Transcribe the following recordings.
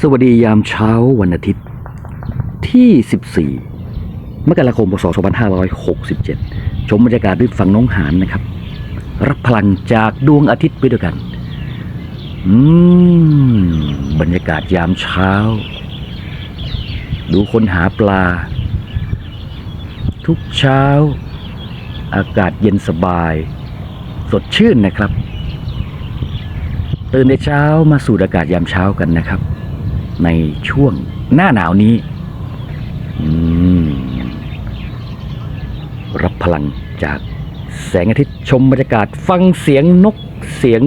สวัสดียามเช้าวันอาทิตย์ที่ 14 มกราคม พศ 2567 ชมบรรยากาศด้วยฝั่งน้องหานนะครับ รับพลังจากดวงอาทิตย์ไปด้วยกัน อืม บรรยากาศยามเช้า ดูคนหาปลา ทุกเช้า อากาศเย็นสบาย สดชื่นนะครับ ตื่นในเช้ามาสูดอากาศยามเช้ากันนะครับ ในช่วงหน้าหนาวนี้รับพลังจากแสงอาทิตย์ชมบรรยากาศฟังเสียงนกเสียง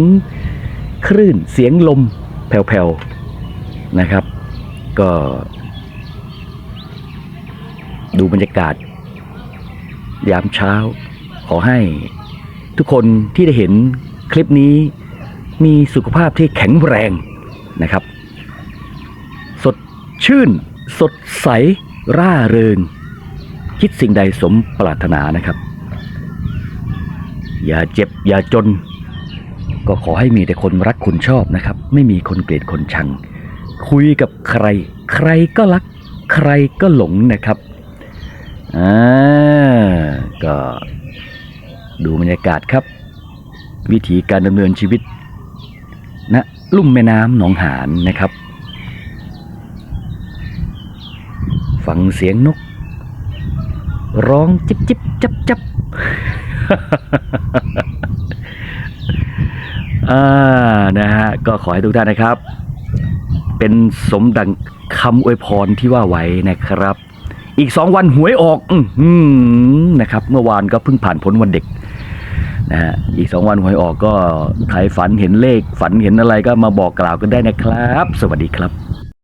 คลื่นเสียงลมแผ่วๆนะครับ ก็ ดูบรรยากาศ ยามเช้า ขอให้ทุกคนที่ได้เห็นคลิปนี้มีสุขภาพที่แข็งแรงนะครับ ชื่น สดใส ร่าเริง คิดสิ่งใดสมปรารถนานะครับ อย่าเจ็บอย่าจน ก็ขอให้มีแต่คนรักคุณชอบนะครับ ไม่มีคนเกลียดคนชัง คุยกับใคร ใครก็รัก ใครก็หลงนะครับอ่าก็ดูบรรยากาศครับ วิธีการดำเนินชีวิตณลุ่มแม่น้ำหนองหานนะครับ งเสียงนก ร้องจิบจิบจับจับอ่านะฮะก็ขอให้ทุกท่านนะครับ เป็นสมดังคำอวยพรที่ว่าไว้นะครับ อีกสองวันหวยออกอืนะครับ เมื่อวานก็เพิ่งผ่านพ้นวันเด็กนะฮะอีกสองวันหวยออกก็ใครฝันเห็นเลขฝันเห็นอะไรก็มาบอกกล่าวกันได้นะครับ สวัสดีครับ